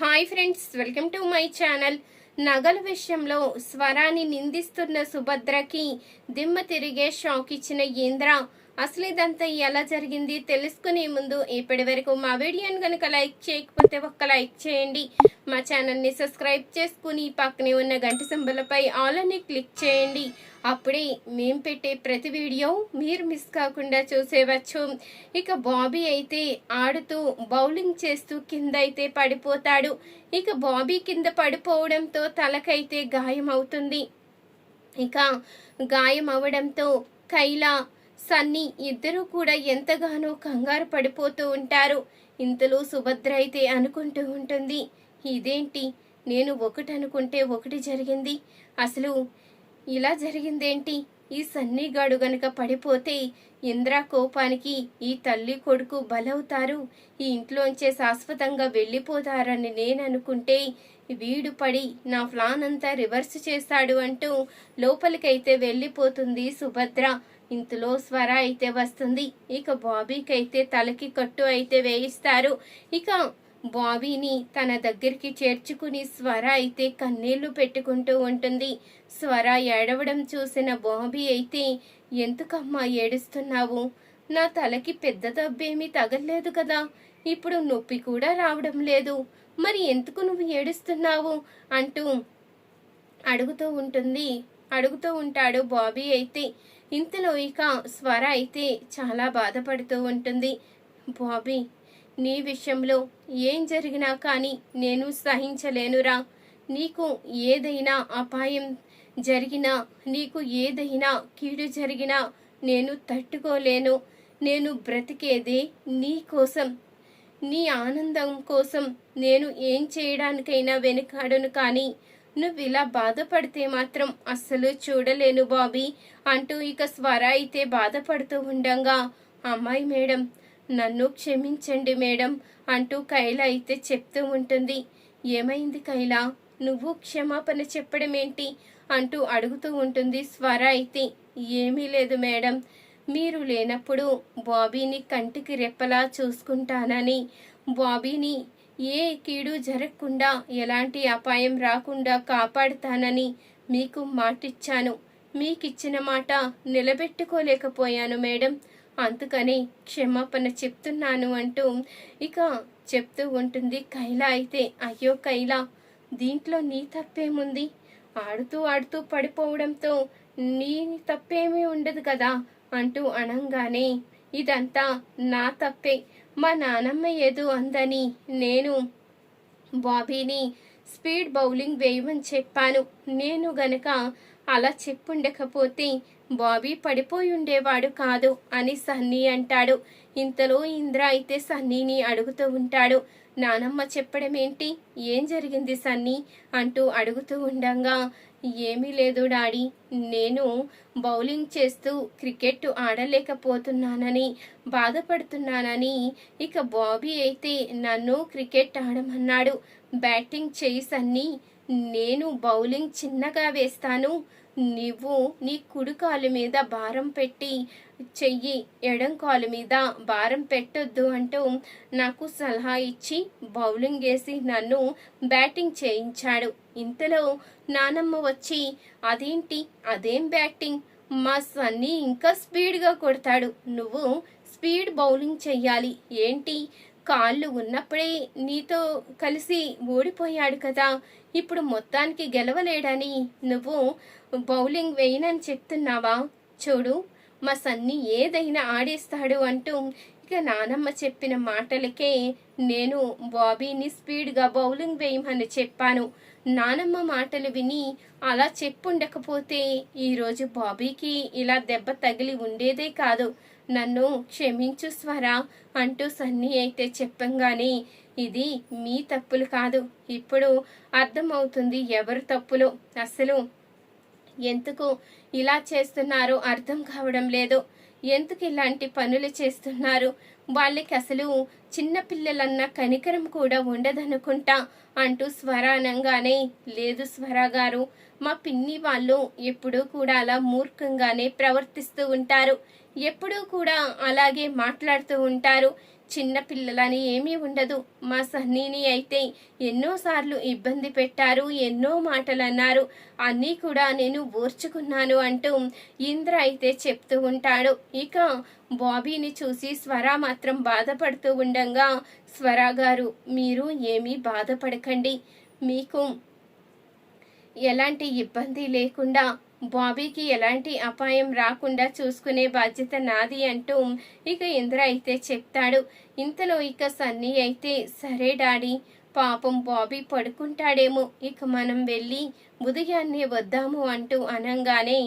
Hi friends welcome to my channel. నగల విషయంలో స్వరాన్ని నిందిస్తున్న సుభద్రకి దిమ్మ తిరిగే షాక్ ఇచ్చిన ఇంద్ర. అసలు ఇదంతా ఎలా జరిగింది తెలుసుకునే ముందు ఇప్పటి వరకు మా వీడియోని కనుక లైక్ చేయకపోతే ఒక్క లైక్ చేయండి. మా ఛానల్ని సబ్స్క్రైబ్ చేసుకుని పక్కనే ఉన్న గంట సింబలపై ఆల్ అని క్లిక్ చేయండి. అప్పుడే మేము పెట్టే ప్రతి వీడియో మీరు మిస్ కాకుండా చూసేవచ్చు. ఇక బాబీ అయితే ఆడుతూ బౌలింగ్ చేస్తూ కింద అయితే పడిపోతాడు. ఇక బాబీ కింద పడిపోవడంతో తలకైతే గాయం అవుతుంది ఇక గాయం అవడంతో కైలా సన్నీ ఇద్దరూ కూడా ఎంతగానో కంగారు పడిపోతూ ఉంటారు. ఇంతలో సుభద్ర అయితే అనుకుంటూ ఉంటుంది ఇదేంటి? నేను ఒకటి అనుకుంటే ఒకటి జరిగింది. అసలు ఇలా జరిగిందేంటి? ఈ సన్నిగాడు గనక పడిపోతే ఇంద్ర కోపానికి ఈ తల్లి కొడుకు బలవుతారు. ఈ ఇంట్లోంచే శాశ్వతంగా వెళ్ళిపోతారని నేను అనుకుంటే వీడు పడి నా ప్లాన్ అంతా రివర్స్ చేస్తాడు అంటూ లోపలికైతే వెళ్ళిపోతుంది సుభద్ర. ఇంతలో స్వర అయితే వస్తుంది. ఇక బాబీకి అయితే తలకి కట్టు అయితే వేయిస్తారు. ఇక బాబీని తన దగ్గరికి చేర్చుకుని స్వర అయితే కన్నీళ్ళు పెట్టుకుంటూ ఉంటుంది. స్వర ఏడవడం చూసిన బాబీ అయితే ఎందుకమ్మా ఏడుస్తున్నావు? నా తలకి పెద్ద దబ్బేమీ తగలేదు కదా. ఇప్పుడు నొప్పి కూడా రావడం లేదు. మరి ఎందుకు నువ్వు ఏడుస్తున్నావు? అంటూ అడుగుతూ ఉంటుంది. అడుగుతూ ఉంటాడు బాబీ అయితే. ఇంతలో ఇక స్వర అయితే చాలా బాధపడుతూ ఉంటుంది. బాబీ నీ విషయంలో ఏం జరిగినా కానీ నేను సహించలేనురా. నీకు ఏదైనా అపాయం జరిగినా నీకు ఏదైనా కీడు జరిగినా నేను తట్టుకోలేను. నేను బ్రతికేదే నీ కోసం. నీ ఆనందం కోసం నేను ఏం చేయడానికైనా వెనుకాడను కానీ నువ్వు ఇలా బాధపడితే మాత్రం అస్సలు చూడలేను బాబీ అంటూ ఇక స్వర అయితే బాధపడుతూ ఉండంగా అమ్మాయి మేడం నన్ను క్షమించండి మేడం అంటూ కైల అయితే చెప్తూ ఉంటుంది. ఏమైంది కైల? నువ్వు క్షమాపణ చెప్పడం ఏంటి అంటూ అడుగుతూ ఉంటుంది స్వర అయితే. ఏమీ లేదు మేడం మీరు లేనప్పుడు బాబీని కంటికి రెప్పలా చూసుకుంటానని బాబీని ఏ కీడు జరగకుండా ఎలాంటి అపాయం రాకుండా కాపాడుతానని మీకు మాటిచ్చాను. మీకిచ్చిన మాట నిలబెట్టుకోలేకపోయాను మేడం. అందుకని క్షమాపణ చెప్తున్నాను అంటూ ఇక చెప్తూ ఉంటుంది కైలా అయితే. అయ్యో కైలా దీంట్లో నీ తప్పేముంది? ఆడుతూ ఆడుతూ పడిపోవడంతో నీ తప్పేమీ ఉండదు కదా అంటూ అనంగానే ఇదంతా నా తప్పే. మా నానమ్మ ఏదో అందని నేను బాబీని స్పీడ్ బౌలింగ్ వేయమని చెప్పాను. నేను గనక అలా చెప్పుండకపోతే బాబీ పడిపోయి ఉండేవాడు కాదు అని సన్నీ అంటాడు. ఇంతలో ఇంద్ర అయితే సన్నీని అడుగుతూ ఉంటాడు. నానమ్మ చెప్పడం ఏంటి ఏం జరిగింది సన్నీ? అంటూ అడుగుతూ ఉండంగా ఏమీ లేదు డాడీ. నేను బౌలింగ్ చేస్తూ క్రికెట్ ఆడలేకపోతున్నానని బాధపడుతున్నానని. ఇక బాబీ అయితే నన్ను క్రికెట్ ఆడమన్నాడు. బ్యాటింగ్ చేయి సన్నీ. నేను బౌలింగ్ చిన్నగా వేస్తాను. నువ్వు నీ కుడి కాలు మీద భారం పెట్టి చెయ్యి ఎడం కాలు మీద భారం పెట్టొద్దు అంటూ నాకు సలహా ఇచ్చి బౌలింగ్ వేసి నన్ను బ్యాటింగ్ చేయించాడు. ఇంతలో నానమ్మ వచ్చి అదేంటి? అదేం బ్యాటింగ్? మా సన్నీ ఇంకా స్పీడ్గా కొడతాడు. నువ్వు స్పీడ్ బౌలింగ్ చెయ్యాలి. ఏంటి? కాళ్ళు ఉన్నప్పుడే నీతో కలిసి ఓడిపోయాడు కదా. ఇప్పుడు మొత్తానికి గెలవలేడని నువ్వు బౌలింగ్ వేయనని చెప్తున్నావా? చూడు మా సన్ని ఏదైనా ఆడేస్తాడు అంటూ ఇక నానమ్మ చెప్పిన మాటలకే నేను బాబీని స్పీడ్గా బౌలింగ్ వేయమని చెప్పాను. నానమ్మ మాటలు విని అలా చెప్పుండకపోతే ఈరోజు బాబీకి ఇలా దెబ్బ తగిలి ఉండేదే కాదు. నన్ను క్షమించు స్వరా అంటూ సన్నీ అయితే చెప్పంగానే ఇది మీ తప్పులు కాదు. ఇప్పుడు అర్థమవుతుంది ఎవరు తప్పులు. అసలు ఎందుకు ఇలా చేస్తున్నారో? అర్థం కావడం లేదు. ఎందుకు ఇలాంటి పనులు చేస్తున్నారు? వాళ్ళకి అసలు చిన్నపిల్లలన్న కనికరం కూడా ఉండదనుకుంటా అంటూ స్వరానంగానే లేదు స్వర గారు మా పిన్ని వాళ్ళు ఎప్పుడూ కూడా అలా మూర్ఖంగానే ప్రవర్తిస్తూ ఉంటారు. ఎప్పుడూ కూడా అలాగే మాట్లాడుతూ ఉంటారు. చిన్న పిల్లలని ఏమీ ఉండదు. మా సన్నీని అయితే ఎన్నోసార్లు ఇబ్బంది పెట్టారు ఎన్నో మాటలు అన్నారు అన్నీ కూడా నేను ఓర్చుకున్నాను అంటూ ఇంద్ర అయితే చెప్తూ ఉంటాడు. ఇక బాబీని చూసి స్వర మాత్రం బాధపడుతూ ఉండగా స్వర గారు మీరు ఏమీ బాధపడకండి. మీకు ఎలాంటి ఇబ్బంది లేకుండా బాబీకి ఎలాంటి అపాయం రాకుండా చూసుకునే బాధ్యత నాది అంటూ ఇక ఇంద్ర అయితే చెప్తాడు. ఇంతలో ఇక సన్నీ అయితే సరే డాడీ పాపం బాబీ పడుకుంటాడేమో ఇక మనం వెళ్ళి ఉదయాన్నే వద్దాము అంటూ అనంగానే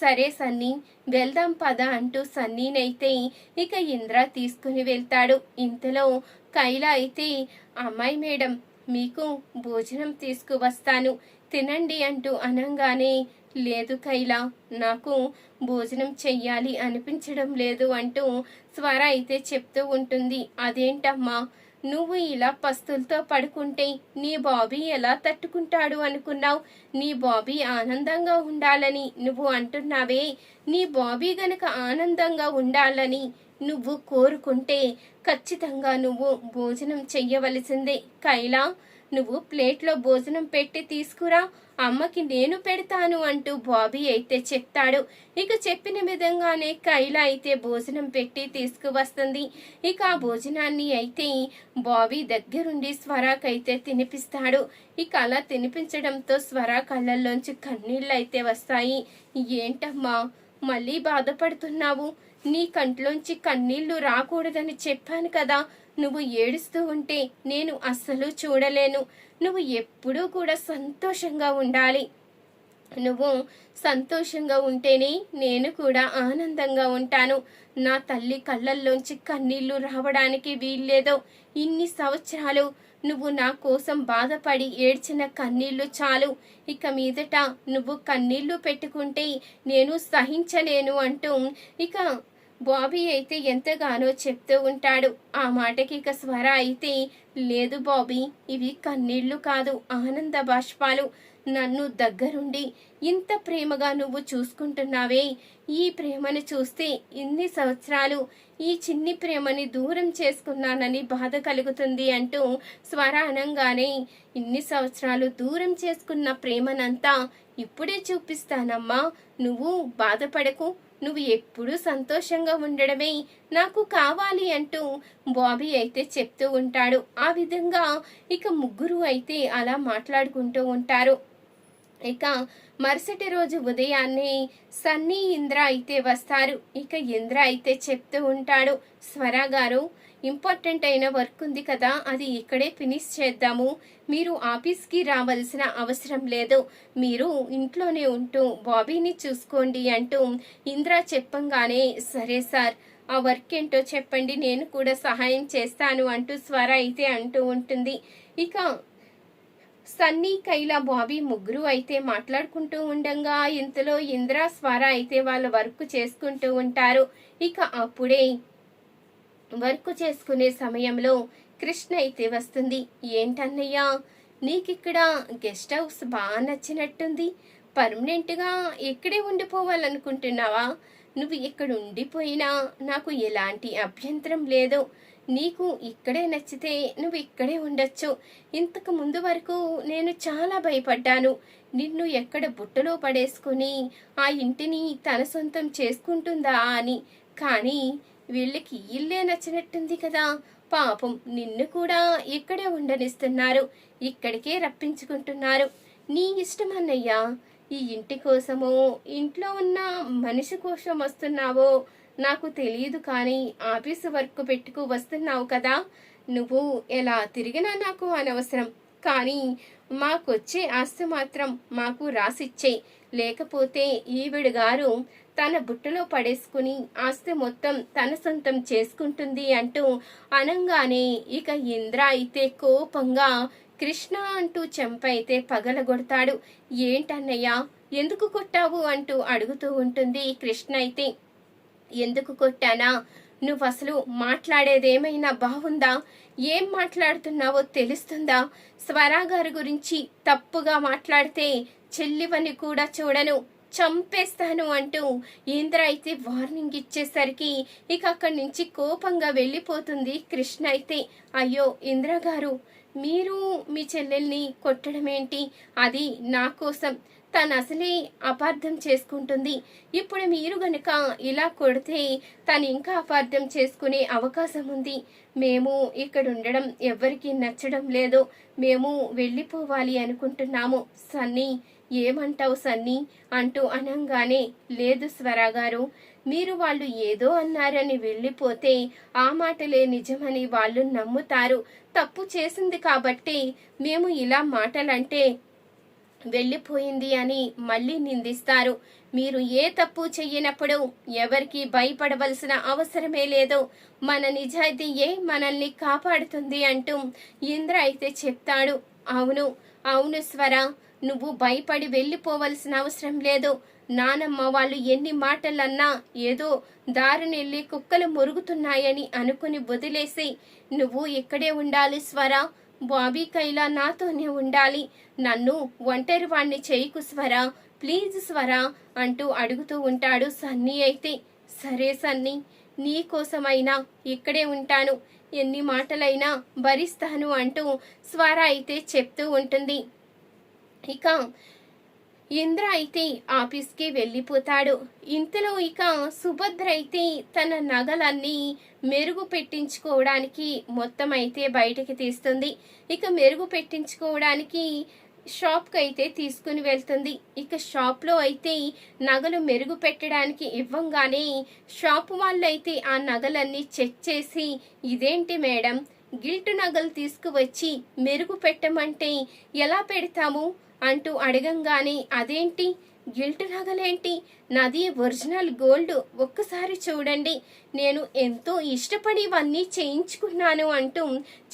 సరే సన్నీ వెళ్దాం పద అంటూ సన్నీనైతే ఇక ఇంద్ర తీసుకుని వెళ్తాడు. ఇంతలో కైల అయితే అమ్మాయి మేడం మీకు భోజనం తీసుకువస్తాను తినండి అంటూ అనంగానే లేదు కైలా నాకు భోజనం చెయ్యాలి అనిపించడం లేదు అంటూ స్వర అయితే చెప్తూ ఉంటుంది. అదేంటమ్మా నువ్వు ఇలా పస్తులతో పడుకుంటే నీ బాబీ ఎలా తట్టుకుంటాడు అనుకున్నావు? నీ బాబీ ఆనందంగా ఉండాలని నువ్వు అంటున్నావే. నీ బాబీ గనక ఆనందంగా ఉండాలని నువ్వు కోరుకుంటే ఖచ్చితంగా నువ్వు భోజనం చెయ్యవలసిందే. కైలా నువ్వు ప్లేట్లో భోజనం పెట్టి తీసుకురా అమ్మకి నేను పెడతాను అంటూ బాబీ అయితే చెప్తాడు. ఇక చెప్పిన విధంగానే కైల అయితే భోజనం పెట్టి తీసుకువస్తుంది. ఇక ఆ భోజనాన్ని అయితే బాబీ దగ్గరుండి స్వరాకైతే తినిపిస్తాడు. ఇక అలా తినిపించడంతో స్వర కళ్ళల్లోంచి కన్నీళ్ళు అయితే వస్తాయి. ఏంటమ్మా మళ్ళీ బాధపడుతున్నావు? నీ కంట్లోంచి కన్నీళ్ళు రాకూడదని చెప్పాను కదా నువ్వు ఏడుస్తూ ఉంటే నేను అస్సలు చూడలేను. నువ్వు ఎప్పుడూ కూడా సంతోషంగా ఉండాలి. నువ్వు సంతోషంగా ఉంటేనే నేను కూడా ఆనందంగా ఉంటాను. నా తల్లి కళ్ళల్లోంచి కన్నీళ్ళు రావడానికి వీల్లేదో. ఇన్ని సంవత్సరాలు నువ్వు నా కోసం బాధపడి ఏడ్చిన కన్నీళ్ళు చాలు. ఇక మీదట నువ్వు కన్నీళ్ళు పెట్టుకుంటే నేను సహించలేను అంటూ ఇక బాబీ అయితే ఎంతగానో చెప్తూ ఉంటాడు. ఆ మాటకి ఇక స్వర అయితే లేదు బాబీ ఇవి కన్నీళ్ళు కాదు ఆనంద బాష్పాలు. నన్ను దగ్గరుండి ఇంత ప్రేమగా నువ్వు చూసుకుంటున్నావే? ఈ ప్రేమను చూస్తే ఇన్ని సంవత్సరాలు ఈ చిన్ని ప్రేమని దూరం చేసుకున్నానని బాధ కలుగుతుంది అంటూ స్వర అనంగానే ఇన్ని సంవత్సరాలు దూరం చేసుకున్న ప్రేమనంతా ఇప్పుడే చూపిస్తానమ్మా. నువ్వు బాధపడకు. నువ్వు ఎప్పుడూ సంతోషంగా ఉండడమే నాకు కావాలి అంటూ బాబీ అయితే చెప్తూ ఉంటాడు. ఆ విధంగా ఇక ముగ్గురు అయితే అలా మాట్లాడుకుంటూ ఉంటారు. ఇక మరుసటి రోజు ఉదయాన్నే సన్నీ ఇంద్ర అయితే వస్తారు. ఇక ఇంద్ర అయితే చెప్తూ ఉంటాడు స్వర గారు ఇంపార్టెంట్ అయిన వర్క్ ఉంది కదా అది ఇక్కడే ఫినిష్ చేద్దాము. మీరు ఆఫీస్కి రావాల్సిన అవసరం లేదు. మీరు ఇంట్లోనే ఉంటూ బాబీని చూసుకోండి అంటూ ఇంద్ర చెప్పంగానే సరే సార్ ఆ వర్క్ ఏంటో చెప్పండి నేను కూడా సహాయం చేస్తాను అంటూ స్వర అయితే అంటూ ఉంటుంది. ఇక సన్నీ కైలా బాబీ ముగ్గురు అయితే మాట్లాడుకుంటూ ఉండంగా. ఇంతలో ఇంద్రా స్వర అయితే వాళ్ళ వర్క్ చేసుకుంటూ ఉంటారు. ఇక అప్పుడే వర్క్ చేసుకునే సమయంలో కృష్ణ అయితే వస్తుంది. ఏంటన్నయ్యా నీకిక్కడ గెస్ట్ హౌస్ బాగా నచ్చినట్టుంది. పర్మనెంట్గా ఇక్కడే ఉండిపోవాలనుకుంటున్నావా? నువ్వు ఇక్కడ ఉండిపోయినా నాకు ఎలాంటి అభ్యంతరం లేదు. నీకు ఇక్కడే నచ్చితే నువ్వు ఇక్కడే ఉండొచ్చు. ఇంతకు ముందు వరకు నేను చాలా భయపడ్డాను. నిన్ను ఎక్కడ బుట్టలో పడేసుకుని ఆ ఇంటిని తన సొంతం చేసుకుంటుందా అని. కానీ వీళ్ళకి ఇల్లే నచ్చినట్టుంది కదా. పాపం నిన్ను కూడా ఇక్కడే ఉండనిస్తున్నారు. ఇక్కడికే రప్పించుకుంటున్నారు. నీ ఇష్టం అన్నయ్యా ఈ ఇంటి కోసమో ఇంట్లో ఉన్న మనిషి కోసం వస్తున్నావో నాకు తెలియదు కానీ ఆఫీసు వర్క్ పెట్టుకు వస్తున్నావు కదా. నువ్వు ఎలా తిరిగినా నాకు అనవసరం. కానీ మాకొచ్చే ఆస్తి మాత్రం మాకు రాసిచ్చే. లేకపోతే ఈవిడ గారు తన బుట్టలో పడేసుకుని ఆస్తి మొత్తం తన సొంతం చేసుకుంటుంది అంటూ అనంగానే ఇక ఇంద్ర అయితే కోపంగా కృష్ణ అంటూ చెంప అయితే పగలగొడతాడు. ఏంటన్నయ్యా ఎందుకు కొట్టావు? అంటూ అడుగుతూ ఉంటుంది కృష్ణ అయితే. ఎందుకు కొట్టానా? నువ్వు అసలు మాట్లాడేదేమైనా బాగుందా? ఏం మాట్లాడుతున్నావో తెలుస్తుందా? స్వరా గారి గురించి తప్పుగా మాట్లాడితే చెల్లివని కూడా చూడను. చంపేస్తాను అంటూ ఇంద్ర అయితే వార్నింగ్ ఇచ్చేసరికి ఇక అక్కడి నుంచి కోపంగా వెళ్ళిపోతుంది కృష్ణ అయితే. అయ్యో ఇంద్ర గారు మీరు మీ చెల్లెల్ని కొట్టడం ఏంటి? అది నా కోసం. తను అసలే అపార్థం చేసుకుంటుంది. ఇప్పుడు మీరు గనక ఇలా కొడితే తను ఇంకా అపార్థం చేసుకునే అవకాశం ఉంది. మేము ఇక్కడ ఉండడం ఎవ్వరికీ నచ్చడం లేదు. మేము వెళ్ళిపోవాలి అనుకుంటున్నాము. సన్నీ ఏమంటావు సన్నీ? అంటూ అనంగానే లేదు స్వరా గారు మీరు వాళ్ళు ఏదో అన్నారని వెళ్ళిపోతే ఆ మాటలే నిజమని వాళ్ళు నమ్ముతారు. తప్పు చేసింది కాబట్టి మేము ఇలా మాటలంటే వెళ్ళిపోయింది అని మళ్ళీ నిందిస్తారు. మీరు ఏ తప్పు చెయ్యనప్పుడు ఎవరికి భయపడవలసిన అవసరమే లేదు. మన నిజాయితీయే మనల్ని కాపాడుతుంది అంటూ ఇంద్ర అయితే చెప్తాడు. అవును అవును స్వర నువ్వు భయపడి వెళ్ళిపోవలసిన అవసరం లేదు. నానమ్మ వాళ్ళు ఎన్ని మాటలన్నా ఏదో దారినెళ్ళి కుక్కలు మురుగుతున్నాయని అనుకుని వదిలేసి నువ్వు ఇక్కడే ఉండాలి స్వరా బాబీ కైలా నాతోనే ఉండాలి. నన్ను ఒంటరి వాణ్ణి చేయకు స్వరా ప్లీజ్ స్వరా అంటూ అడుగుతూ ఉంటాడు సన్నీ అయితే. సరే సన్నీ నీకోసమైనా ఇక్కడే ఉంటాను. ఎన్ని మాటలైనా భరిస్తాను అంటూ స్వర అయితే చెప్తూ ఉంటుంది. ఇక ఇంద్ర అయితే ఆఫీస్కి వెళ్ళిపోతాడు. ఇంతలో ఇక సుభద్ర అయితే తన నగలన్నీ మెరుగు పెట్టించుకోవడానికి మొత్తం అయితే బయటకి తీస్తుంది. ఇక మెరుగు పెట్టించుకోవడానికి షాప్కి అయితే తీసుకుని వెళ్తుంది. ఇక షాప్లో అయితే నగలు మెరుగు పెట్టడానికి ఇవ్వంగానే షాప్ వాళ్ళు అయితే ఆ నగలన్నీ చెక్ చేసి ఇదేంటి మేడం? గిల్ట్ నగలు తీసుకువచ్చి మెరుగు పెట్టమంటే ఎలా పెడతాము? అంటూ అడగంగానే అదేంటి? గిల్ట్ నగలేంటి నాది ఒరిజినల్ గోల్డ్ ఒక్కసారి చూడండి. నేను ఎంతో ఇష్టపడి ఇవన్నీ చేయించుకున్నాను అంటూ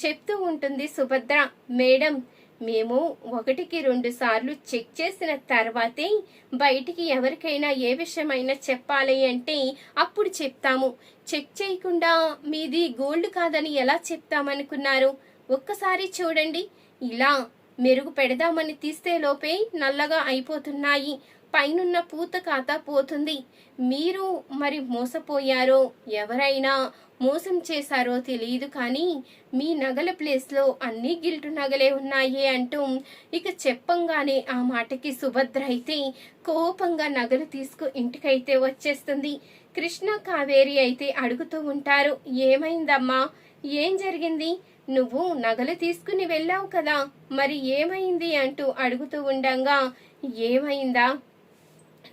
చెప్తూ ఉంటుంది సుభద్ర. మేడం మేము ఒకటికి రెండు సార్లు చెక్ చేసిన తర్వాతే బయటికి ఎవరికైనా ఏ విషయమైనా చెప్పాలి అంటే అప్పుడు చెప్తాము. చెక్ చేయకుండా మీది గోల్డ్ కాదని ఎలా చెప్తామనుకున్నారు? ఒక్కసారి చూడండి. ఇలా మెరుగు పెడదామని తీస్తే లోపే నల్లగా అయిపోతున్నాయి. పైనున్న పూత ఖాతా పోతుంది. మీరు మరి మోసపోయారో ఎవరైనా మోసం చేశారో తెలియదు కానీ మీ నగల ప్లేస్లో అన్ని గిల్టు నగలే ఉన్నాయి అంటూ ఇక చెప్పంగానే ఆ మాటకి సుభద్ర అయితే కోపంగా నగలు తీసుకు ఇంటికైతే వచ్చేస్తుంది. కృష్ణ కావేరి అయితే అడుగుతూ ఉంటారు ఏమైందమ్మా? ఏం జరిగింది? నువ్వు నగలు తీసుకుని వెళ్ళావు కదా మరి ఏమైంది అంటూ అడుగుతూ ఉండంగా ఏమైందా?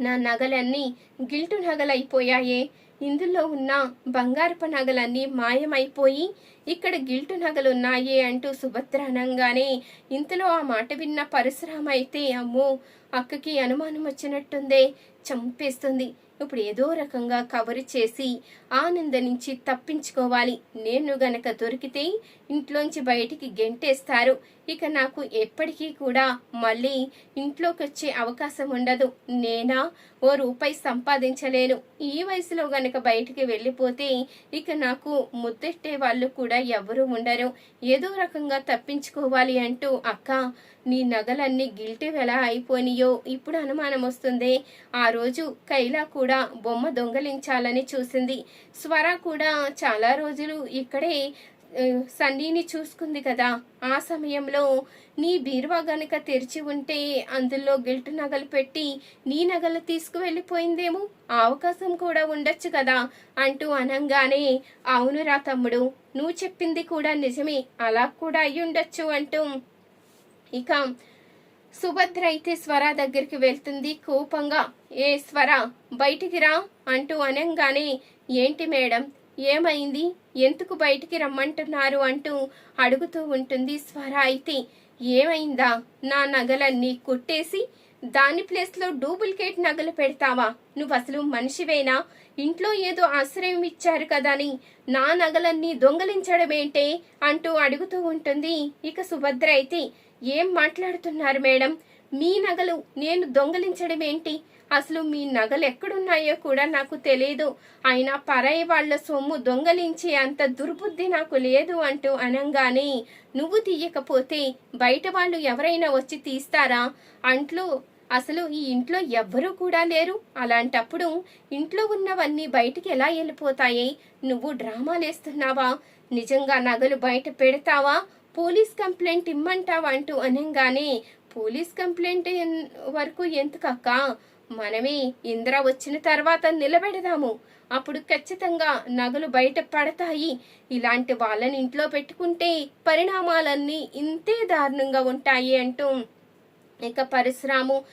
నా నగలన్నీ గిల్టు నగలైపోయాయే. ఇందులో ఉన్న బంగారపు నగలన్నీ మాయమైపోయి ఇక్కడ గిల్టు నగలున్నాయే అంటూ సుభద్ర అనంగానే ఇంతలో ఆ మాట విన్న పరశురామ అయితే అమ్మో అక్కకి అనుమానం వచ్చినట్టుందే చంపేస్తుంది. ఇప్పుడు ఏదో రకంగా కవర్ చేసి ఆనంద నుంచి తప్పించుకోవాలి. నేను గనక దొరికితే ఇంట్లోంచి బయటికి గెంటేస్తారు. ఇక నాకు ఎప్పటికీ కూడా మళ్ళీ ఇంట్లోకి వచ్చే అవకాశం ఉండదు. నేనా? ఓ రూపాయి సంపాదించలేను. ఈ వయసులో గనక బయటికి వెళ్ళిపోతే ఇక నాకు ముద్దెట్టే వాళ్ళు కూడా ఎవరు ఉండరు. ఏదో రకంగా తప్పించుకోవాలి అంటూ అక్క నీ నగలన్నీ గిల్టీ ఎలా అయిపోనియో ఇప్పుడు అనుమానం వస్తుంది. ఆ రోజు కైలా కూడా కూడా బొమ్మ దొంగలించాలని చూసింది. స్వర కూడా చాలా రోజులు ఇక్కడే సన్నీని చూసుకుంది కదా. ఆ సమయంలో నీ బీరువా గనుక తెరిచి ఉంటే అందులో గిల్ట్ నగలు పెట్టి నీ నగలు తీసుకువెళ్ళిపోయిందేమో? ఆ అవకాశం కూడా ఉండొచ్చు కదా అంటూ అనంగానే అవునురా తమ్ముడు నువ్వు చెప్పింది కూడా నిజమే. అలా కూడా అయ్యుండొచ్చు అంటూ ఇక సుభద్ర అయితే స్వర దగ్గరికి వెళ్తుంది. కోపంగా ఏ స్వర బయటికి రా అంటూ అనంగానే ఏంటి మేడం ఏమైంది? ఎందుకు బయటికి రమ్మంటున్నారు? అంటూ అడుగుతూ ఉంటుంది స్వర. అయితే ఏమైందా? నా నగలన్నీ కొట్టేసి దాని ప్లేస్లో డూప్లికేట్ నగలు పెడతావా? నువ్వు అసలు మనిషివేనా? ఇంట్లో ఏదో ఆశ్రయం ఇచ్చారు కదని నా నగలన్నీ దొంగలించడమేంటే అంటూ అడుగుతూ ఉంటుంది. ఇక సుభద్ర అయితే ఏం మాట్లాడుతున్నారు మేడం? మీ నగలు నేను దొంగలించడం ఏంటి? అసలు మీ నగలు ఎక్కడున్నాయో కూడా నాకు తెలియదు అయినా పరాయి వాళ్ళ సొమ్ము దొంగలించే అంత దుర్బుద్ధి నాకు లేదు అంటూ అనంగానే నువ్వు తీయకపోతే బయట వాళ్ళు ఎవరైనా వచ్చి తీస్తారా? అంట్లో అసలు ఈ ఇంట్లో ఎవ్వరూ కూడా లేరు. అలాంటప్పుడు ఇంట్లో ఉన్నవన్నీ బయటికి ఎలా వెళ్ళిపోతాయి? నువ్వు డ్రామాలేస్తున్నావా నిజంగా నగలు బయట పెడతావా? పోలీస్ కంప్లైంట్ ఇమ్మంటావా అంటూ అనగానే పోలీస్ కంప్లైంట్ వరకు ఎందుకక్క? మనమే ఇంద్ర వచ్చిన తర్వాత నిలబెడదాము. అప్పుడు ఖచ్చితంగా నగలు బయట పడతాయి. ఇలాంటి వాళ్ళని ఇంట్లో పెట్టుకుంటే పరిణామాలన్నీ ఇంతే దారుణంగా ఉంటాయి అంటూ ఇక పరశురాము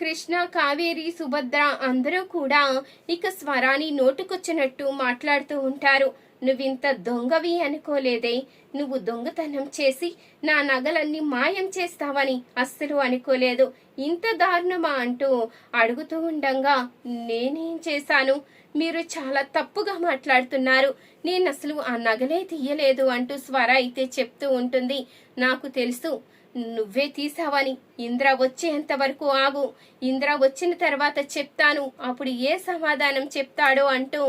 కృష్ణ కావేరి సుభద్ర అందరూ కూడా ఇక స్వరాన్ని నోటుకొచ్చినట్టు మాట్లాడుతూ ఉంటారు. నువ్వింత దొంగవి అనుకోలేదే. నువ్వు దొంగతనం చేసి నా నగలన్నీ మాయం చేస్తావని అస్సలు అనుకోలేదు. ఇంత దారుణమా? అంటూ అడుగుతూ ఉండంగా నేనేం చేశాను? మీరు చాలా తప్పుగా మాట్లాడుతున్నారు. నేను అసలు ఆ నగలే తీయలేదు అంటూ స్వర అయితే చెప్తూ ఉంటుంది. నాకు తెలుసు. నువ్వే తీసావని ఇంద్ర వచ్చేంత వరకు ఆగు. ఇంద్ర వచ్చిన తర్వాత చెప్తాను. అప్పుడు ఏ సమాధానం చెప్తాడో అంటూ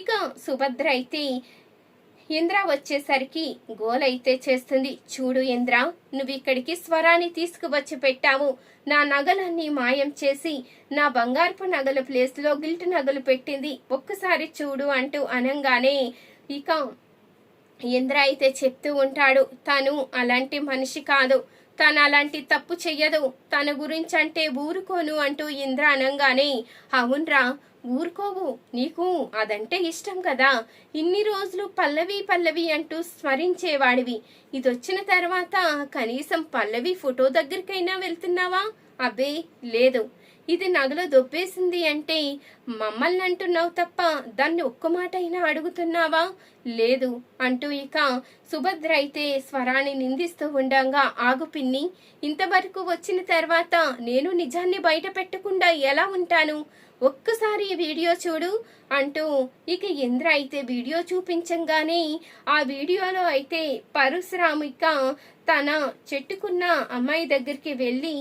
ఇక సుభద్ర అయితే ఇంద్ర వచ్చేసరికి గోలైతే చేస్తుంది. చూడు ఇంద్ర నువ్వు ఇక్కడికి స్వరాన్ని తీసుకువచ్చి పెట్టావు. నా నగలన్నీ మాయం చేసి నా బంగారపు నగల ప్లేస్లో గిల్ట్ నగలు పెట్టింది. ఒక్కసారి చూడు అంటూ అనంగానే ఇక ఇంద్ర అయితే చెప్తూ ఉంటాడు. తను అలాంటి మనిషి కాదు. తను అలాంటి తప్పు చెయ్యదు. తన గురించి అంటే ఊరుకోను అంటూ ఇంద్ర అనంగానే అవునరా ఊరుకోవు. నీకు అదంటే ఇష్టం కదా. ఇన్ని రోజులు పల్లవి పల్లవి అంటూ స్మరించేవాడివి. ఇదొచ్చిన తర్వాత కనీసం పల్లవి ఫోటో దగ్గరికైనా వెళ్తున్నావా? అబ్బే లేదు. ఇది నగలు దొబ్బేసింది అంటే మమ్మల్ని అంటున్నావు తప్ప దాన్ని ఒక్క మాట అయినా అడుగుతున్నావా? లేదు అంటూ ఇక సుభద్ర అయితే స్వరాన్ని నిందిస్తూ ఉండంగా ఆగు పిన్ని ఇంతవరకు వచ్చిన తర్వాత నేను నిజాన్ని బయట పెట్టకుండా ఎలా ఉంటాను? ఒక్కసారి ఈ వీడియో చూడు అంటూ ఇక ఇంద్ర అయితే వీడియో చూపించంగానే ఆ వీడియోలో అయితే పరశురామిక తన చెట్టుకున్న అమ్మాయి దగ్గరికి వెళ్ళి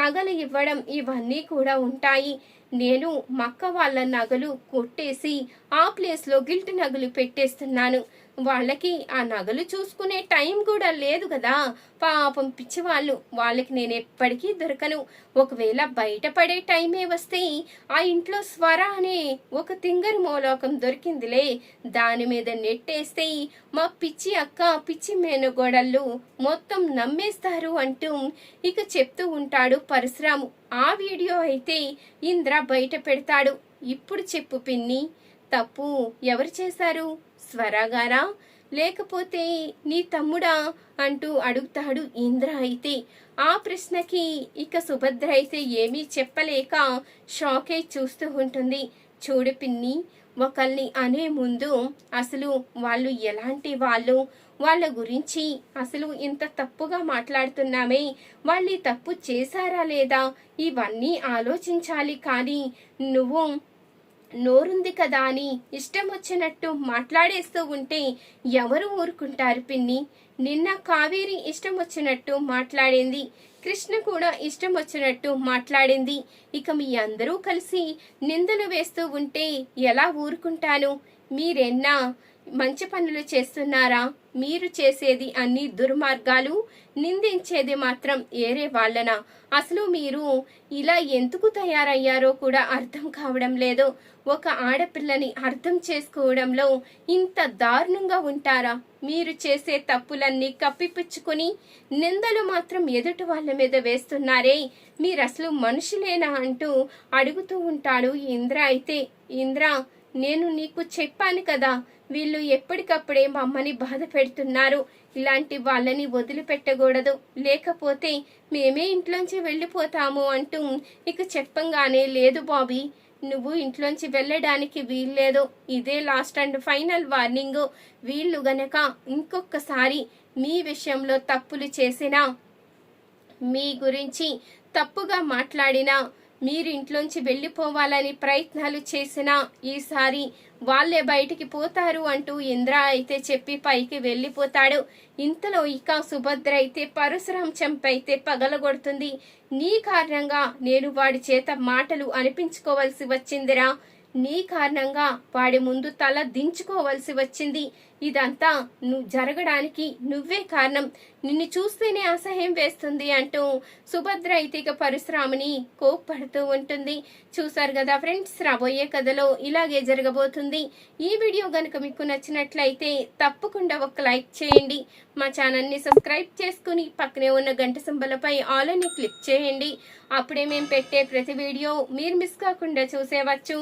నగలు ఇవ్వడం ఇవన్నీ కూడా ఉంటాయి. నేను మక్క వాళ్ళ నగలు కొట్టేసి ఆ ప్లేస్లో గిల్ట్ నగలు పెట్టేస్తున్నాను. వాళ్ళకి ఆ నగలు చూసుకునే టైం కూడా లేదు కదా. పాపం పిచ్చివాళ్ళు వాళ్ళకి నేను ఎప్పటికీ దొరకను. ఒకవేళ బయటపడే టైమే వస్తే ఆ ఇంట్లో స్వర అనే ఒక తింగరి మూలోకం దొరికిందిలే. దాని మీద నెట్టేస్తే మా పిచ్చి అక్క పిచ్చి మేనగోడళ్ళు మొత్తం నమ్మేస్తారు అంటూ ఇక చెప్తూ ఉంటాడు పరశురాము. ఆ వీడియో అయితే ఇంద్ర బయట పెడతాడు. ఇప్పుడు చెప్పు పిన్ని తప్పు ఎవరు చేశారు? స్వరాగారా? లేకపోతే నీ తమ్ముడా? అంటూ అడుగుతాడు ఇంద్ర అయితే. ఆ ప్రశ్నకి ఇక సుభద్ర అయితే ఏమీ చెప్పలేక షాక్ అయి చూస్తూ ఉంటుంది. చూడు పిన్ని ఒకళ్ళని అనే ముందు అసలు వాళ్ళు ఎలాంటి వాళ్ళు? వాళ్ళ గురించి అసలు ఇంత తప్పుగా మాట్లాడుతున్నామే? వాళ్ళు తప్పు చేశారా లేదా? ఇవన్నీ ఆలోచించాలి కానీ నువ్వు నోరుంది కదా అని ఇష్టం వచ్చినట్టు మాట్లాడేస్తూ ఉంటే ఎవరు ఊరుకుంటారు పిన్ని? నిన్న కావేరి ఇష్టం వచ్చినట్టు మాట్లాడింది. కృష్ణ కూడా ఇష్టం వచ్చినట్టు మాట్లాడింది. ఇక మీ అందరూ కలిసి నిందలు వేస్తూ ఉంటే ఎలా ఊరుకుంటాను? మీరెన్నా మంచి పనులు చేస్తున్నారా? మీరు చేసేది అన్ని దుర్మార్గాలు నిందించేది మాత్రం ఏరే వాళ్ళనా? అసలు మీరు ఇలా ఎందుకు తయారయ్యారో కూడా అర్థం కావడం లేదు. ఒక ఆడపిల్లని అర్థం చేసుకోవడంలో ఇంత దారుణంగా ఉంటారా? మీరు చేసే తప్పులన్నీ కప్పిపుచ్చుకుని నిందలు మాత్రం ఎదుటి వాళ్ళ మీద వేస్తున్నారే? మీరు అసలు మనుషులేనా అంటూ అడుగుతూ ఉంటాడు ఇంద్ర అయితే. ఇంద్ర నేను నీకు చెప్పాను కదా వీళ్ళు ఎప్పటికప్పుడే మమ్మల్ని బాధ పెడుతున్నారు. ఇలాంటి వాళ్ళని వదిలిపెట్టకూడదు. లేకపోతే మేమే ఇంట్లోంచి వెళ్ళిపోతాము అంటూ ఇక చెప్పంగానే లేదు బాబీ నువ్వు ఇంట్లోంచి వెళ్ళడానికి వీల్లేదు. ఇదే లాస్ట్ అండ్ ఫైనల్ వార్నింగ్. వీళ్ళు గనక ఇంకొకసారి మీ విషయంలో తప్పులు చేసినా మీ గురించి తప్పుగా మాట్లాడినా మీరు ఇంట్లోంచి వెళ్ళిపోవాలని ప్రయత్నాలు చేసినా ఈసారి వాళ్ళే బయటికి పోతారు అంటూ ఇంద్ర అయితే చెప్పి పైకి వెళ్ళిపోతాడు. ఇంతలో ఇక సుభద్ర అయితే పరశురాం చెంపైతే పగలగొడుతుంది. నీ కారణంగా నేను వాడి చేత మాటలు అనిపించుకోవాల్సి వచ్చిందిరా. నీ కారణంగా వాడి ముందు తల దించుకోవాల్సి వచ్చింది. ఇదంతా నువ్వు జరగడానికి నువ్వే కారణం. నిన్ను చూస్తేనే అసహ్యం వేస్తుంది అంటూ సుభద్ర ఐతిక ఇక పరశురాముని కోప్పడుతూ ఉంటుంది. చూసారు కదా ఫ్రెండ్స్ రాబోయే కథలో ఇలాగే జరగబోతుంది. ఈ వీడియో గనుక మీకు నచ్చినట్లయితే తప్పకుండా ఒక లైక్ చేయండి. మా ఛానల్ని సబ్స్క్రైబ్ చేసుకుని పక్కనే ఉన్న గంట సింబలపై ఆల్ అని క్లిక్ చేయండి. అప్పుడే మేము పెట్టే ప్రతి వీడియో మీరు మిస్ కాకుండా చూసేవచ్చు.